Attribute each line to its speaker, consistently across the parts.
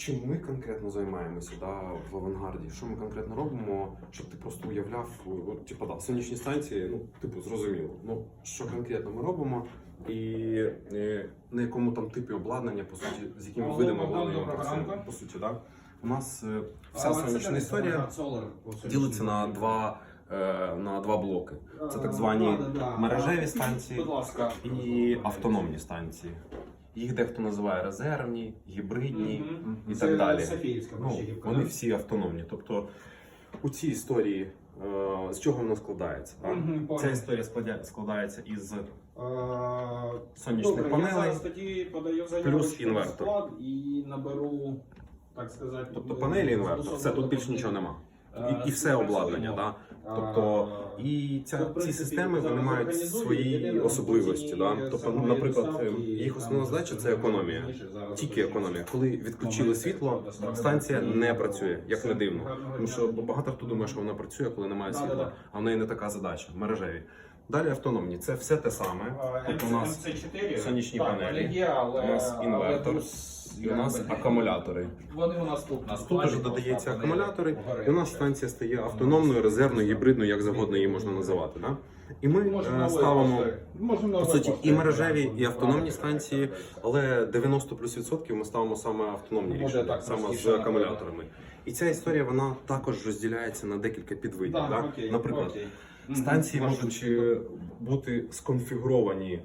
Speaker 1: чим ми конкретно займаємося да, в авангарді? Що ми конкретно робимо, щоб ти просто уявляв, от, типу, да, сонячні станції, ну, типу, зрозуміло. Ну, що конкретно ми робимо, і е, на якому там типі обладнання, по суті, з якими
Speaker 2: Алло,
Speaker 1: видами обладнання ми працюємо, по суті, да? У нас е, вся сонячна
Speaker 2: це
Speaker 1: історія ділиться на два, е, на два блоки. Це так звані мережеві станції і автономні станції. Їх дехто називає резервні, гібридні
Speaker 2: Мгм.
Speaker 1: і
Speaker 2: Це
Speaker 1: так далі.
Speaker 2: Софіївська
Speaker 1: Ну, вони всі автономні. Тобто у цій історії е, з чого воно складається? так?
Speaker 2: Мгм,
Speaker 1: Ця історія складя- складається із
Speaker 2: А,
Speaker 1: сонячних
Speaker 2: Добре, я
Speaker 1: панелей.
Speaker 2: зараз тоді подаю заяву
Speaker 1: плюс інвертор.
Speaker 2: склад і наберу, так сказати,
Speaker 1: Тобто
Speaker 2: е,
Speaker 1: панелі інвертор,
Speaker 2: стосовно
Speaker 1: все тут більше нічого нема.
Speaker 2: Е,
Speaker 1: І, і все обладнання. Да? Тобто і ця, ці системи вони мають свої особливості. Да? Тобто, ну, наприклад, їх основна задача це економія. Тільки економія. Коли відключили світло, станція не працює, як не дивно. Тому що багато хто думає, що вона працює, коли немає світла, а в неї не така задача. Мережеві. Далі автономні. Це все те саме. Тобто у нас сонячні
Speaker 2: так,
Speaker 1: панелі,
Speaker 2: є, але,
Speaker 1: у нас інвертор, і у нас акумулятори.
Speaker 2: Вони у нас тут на
Speaker 1: Тут вже додається акумулятори, і у нас станція стає автономною, резервною, гібридною, як завгодно її можна називати. Да? І ми
Speaker 2: Можемо
Speaker 1: е, ставимо. По суті і мережеві, і автономні станції, але 90 плюс відсотків ми ставимо саме автономні рішення, саме з акумуляторами. І ця історія вона також розділяється на декілька підвидів.
Speaker 2: Да,
Speaker 1: Наприклад. Станції можуть е, бути сконфігуровані е,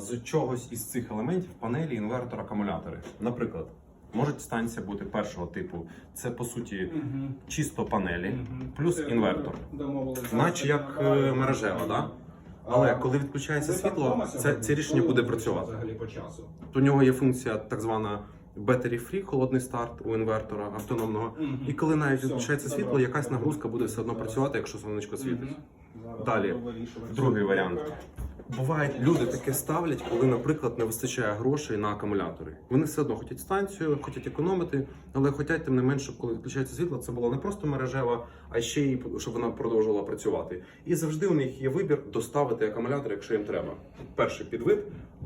Speaker 1: з чогось із цих елементів панелі, інвертор, акумулятори. Наприклад, може станція бути першого типу. Це по суті
Speaker 2: Мгм.
Speaker 1: чисто панелі,
Speaker 2: Мгм.
Speaker 1: плюс інвертор. Наче як е, мережева, да? Але коли відключається світло, це, це рішення буде працювати.
Speaker 2: Взагалі по часу.
Speaker 1: У нього є функція так звана battery free, холодний старт у інвертора автономного. І коли навіть
Speaker 2: Все,
Speaker 1: відключається
Speaker 2: добре.
Speaker 1: світло, якась нагрузка буде все одно працювати, якщо сонечко світить.
Speaker 2: Мгм.
Speaker 1: Далі. Другий варіант. Бувають люди таке ставлять, коли, наприклад, не вистачає грошей на акумулятори. Вони все одно хочуть станцію, хочуть економити, але хочуть тим не менше, щоб коли відключається світло, це була не просто мережева, а ще й щоб вона продовжувала працювати. І завжди у них є вибір доставити акумулятор, якщо їм треба. Перший підвид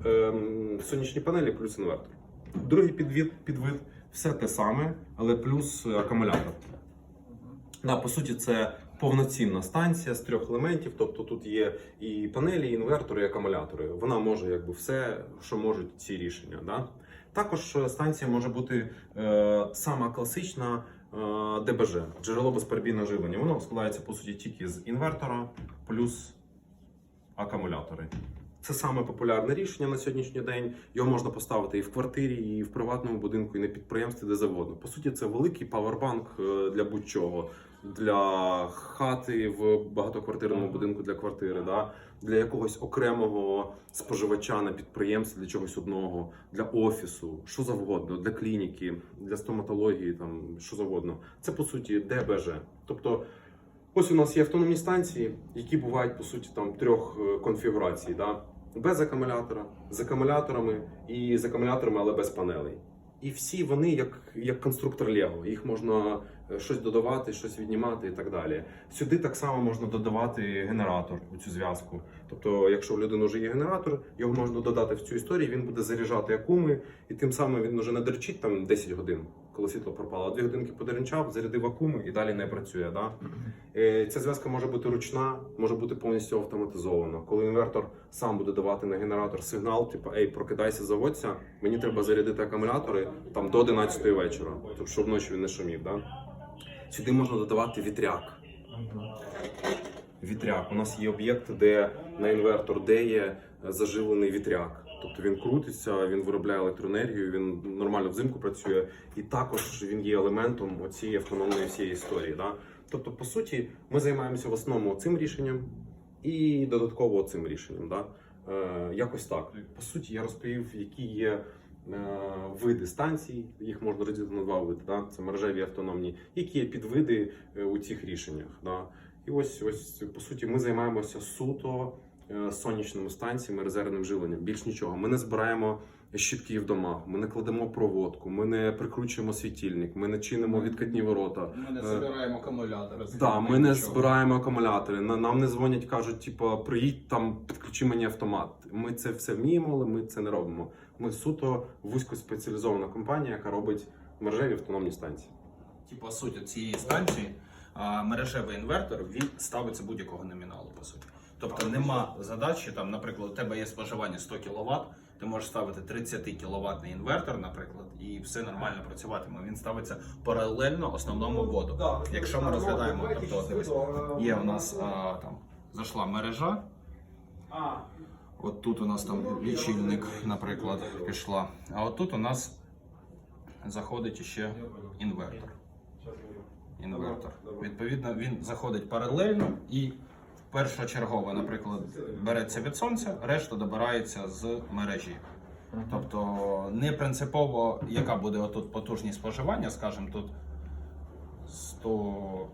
Speaker 1: ем, сонячні панелі плюс інвертор. Другий підвид, підвид все те саме, але плюс е, акумулятор. Да, по суті, це повноцінна станція з трьох елементів. Тобто тут є і панелі, і інвертори, і акумулятори. Вона може якби все, що можуть ці рішення. Да? Також е, станція може бути е, сама класична е, ДБЖ, джерело безперебійного живлення. Воно складається по суті тільки з інвертора плюс акумулятори. Це саме популярне рішення на сьогоднішній день. Його можна поставити і в квартирі, і в приватному будинку, і на підприємстві, де завгодно. По суті, це великий павербанк е, для будь-чого. Для хати в багатоквартирному будинку для квартири, да? для якогось окремого споживача на підприємстві, для чогось одного, для офісу, що завгодно, для клініки, для стоматології, там що завгодно. Це по суті ДБЖ. Тобто Ось у нас є автономні станції, які бувають по суті там трьох е, конфігурацій. Да? Без акумулятора, з акумуляторами і з акумуляторами, але без панелей. І всі вони як, як конструктор Лего. Їх можна щось додавати, щось віднімати і так далі. Сюди так само можна додавати генератор у цю зв'язку. Тобто, якщо в людини вже є генератор, його можна додати в цю історію, він буде заряджати акуми, і тим самим він вже не дерчить там 10 годин, коли світло пропало. Дві годинки подеренчав, зарядив акуми і далі не працює. Да? Е, Ця зв'язка може бути ручна, може бути повністю автоматизована. Коли інвертор сам буде давати на генератор сигнал, типу Ей, прокидайся, заводься, мені треба зарядити акумулятори там до 11 вечора, тобто щоб вночі він не шумів. Да? Сюди можна додавати вітряк. Вітряк. У нас є об'єкт, де на інвертор де є заживлений вітряк. Тобто він крутиться, він виробляє електроенергію, він нормально взимку працює, і також він є елементом цієї автономної всієї історії. Да? Тобто, по суті, ми займаємося в основному цим рішенням і додатково цим рішенням. Да? Е, якось так. По суті, я розповів, які є е, види станцій, їх можна розділити на два види. Да? Це мережеві автономні, які є підвиди е, у цих рішеннях. Да? І ось, ось по суті, ми займаємося суто е, сонячними станціями, резервним живленням. Більш нічого. Ми не збираємо щитки в домах, ми не кладемо проводку, ми не прикручуємо світильник, ми не чинимо відкатні ворота.
Speaker 2: Ми не
Speaker 1: Е,
Speaker 2: збираємо акумулятори.
Speaker 1: Да, ми не збираємо акумулятори. Нам не дзвонять, кажуть, типу, приїдь там, підключи мені автомат. Ми це все вміємо, але ми це не робимо. Ми суто вузькоспеціалізована компанія, яка робить мережеві автономні станції.
Speaker 3: Типу, суть цієї станції, мережевий інвертор він ставиться будь-якого номіналу, по суті. Тобто нема задачі, там, наприклад, у тебе є споживання 100 кВт, ти можеш ставити 30 кВт інвертор, наприклад, і все нормально працюватиме. Він ставиться паралельно основному вводу. Якщо ми розглядаємо, тобто, дивись, є у нас а, там зайшла мережа. От тут у нас там лічильник, наприклад, пішла. А от тут у нас заходить ще інвертор. Інвертор. Відповідно, він заходить паралельно і першочергово, наприклад, береться від сонця, решта добирається з мережі. Тобто не принципово, яка буде отут потужність споживання, скажімо, тут 100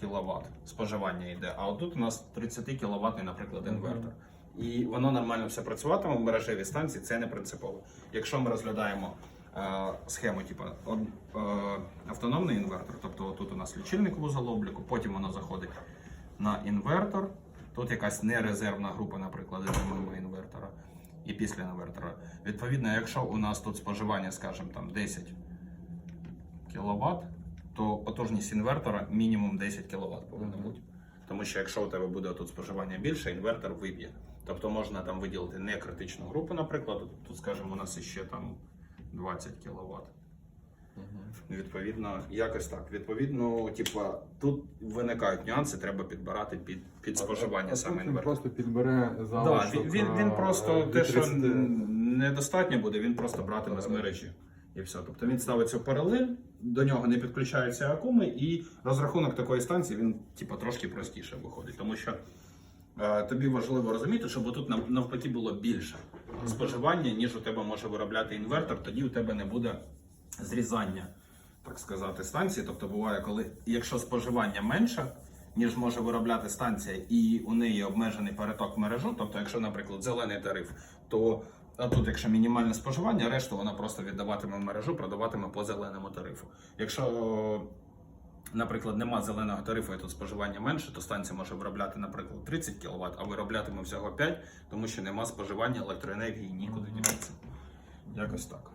Speaker 3: кВт споживання йде, а отут у нас 30 кВт, наприклад, інвертор. І воно нормально все працюватиме в мережевій станції, це не принципово. Якщо ми розглядаємо е, схему, типу е, автономний інвертор, тобто тут у нас лічильник вузол обліку, потім воно заходить на інвертор. Тут якась нерезервна група, наприклад, мимо інвертора і після інвертора. Відповідно, якщо у нас тут споживання, скажімо, там 10 кВт, то потужність інвертора мінімум 10 кВт повинна бути. Тому що якщо у тебе буде тут споживання більше, інвертор виб'є. Тобто можна там виділити не критичну групу, наприклад. Тут, скажімо, у нас ще там 20 кВт. Відповідно, якось так. Відповідно, типа, тут виникають нюанси, треба підбирати під, під споживання
Speaker 4: А
Speaker 3: саме
Speaker 4: тут Він просто підбере
Speaker 3: Да, він, він, він
Speaker 4: е,
Speaker 3: просто те, що недостатньо буде, він просто братиме з мережі. І все. Тобто він ставиться в паралель, до нього не підключаються акуми, і розрахунок такої станції він типу, трошки простіше виходить. Тому що е, тобі важливо розуміти, щоб тут навпаки було більше споживання, ніж у тебе може виробляти інвертор, тоді у тебе не буде зрізання, так сказати, станції. Тобто буває, коли якщо споживання менше, ніж може виробляти станція, і у неї обмежений переток мережу, тобто, якщо, наприклад, зелений тариф, то а тут, якщо мінімальне споживання, решту вона просто віддаватиме в мережу, продаватиме по зеленому тарифу. Якщо, наприклад, нема зеленого тарифу, і тут споживання менше, то станція може виробляти, наприклад, 30 кВт, а вироблятиме всього 5, тому що нема споживання електроенергії нікуди діватися. Якось так.